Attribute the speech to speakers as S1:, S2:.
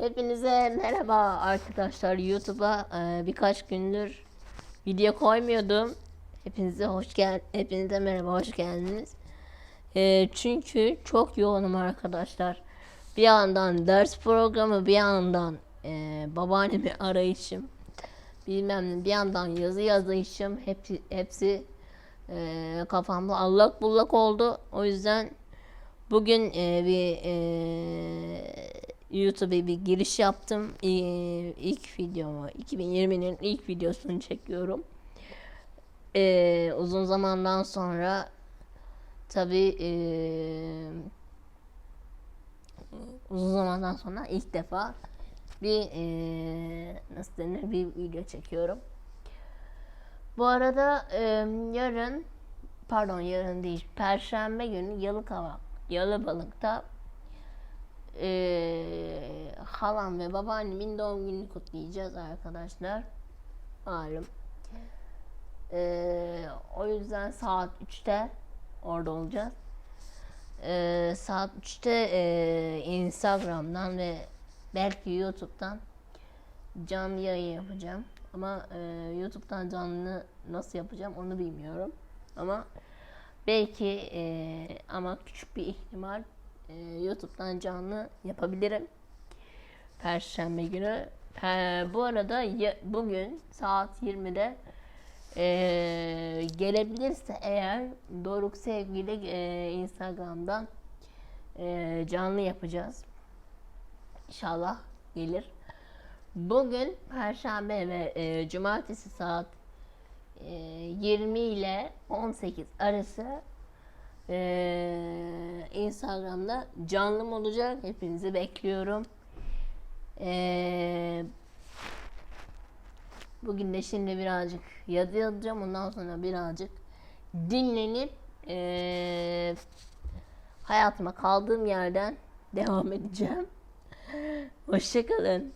S1: Hepinize merhaba arkadaşlar. YouTube'a e, birkaç gündür video koymuyordum. Hepinize hoş gel hepinize merhaba hoş geldiniz. E, çünkü çok yoğunum arkadaşlar. Bir yandan ders programı, bir yandan e, babaannemi arayışım. Bilmem ne, bir yandan yazı yazışım. Hepsi hepsi e, kafamda allak bullak oldu. O yüzden Bugün e, bir e, YouTube'a bir giriş yaptım. E, ilk videomu, 2020'nin ilk videosunu çekiyorum. E, uzun zamandan sonra tabi uzun zamandan sonra ilk defa bir e, nasıl denir bir video çekiyorum. Bu arada e, yarın pardon yarın değil perşembe günü Yalıkavak Yalıbalık'ta eee halam ve babaannemin doğum gününü kutlayacağız arkadaşlar. Malum. Eee, o yüzden saat 3'te orada olacağız. Eee, saat 3'te eee, Instagram'dan ve belki YouTube'dan canlı yayın yapacağım. Ama eee, YouTube'dan canlı nasıl yapacağım onu bilmiyorum. Ama Belki e, ama küçük bir ihtimal e, YouTube'dan canlı yapabilirim. Perşembe günü. E, bu arada ya, bugün saat 20'de e, gelebilirse eğer Doruk sevgili e, Instagram'dan e, canlı yapacağız. İnşallah gelir. Bugün Perşembe ve e, Cumartesi saat e, 20 ile 18 arası e, Instagram'da canlım olacak. Hepinizi bekliyorum. E, bugün de şimdi birazcık yazı yazacağım. Ondan sonra birazcık dinlenip e, hayatıma kaldığım yerden devam edeceğim. Hoşçakalın.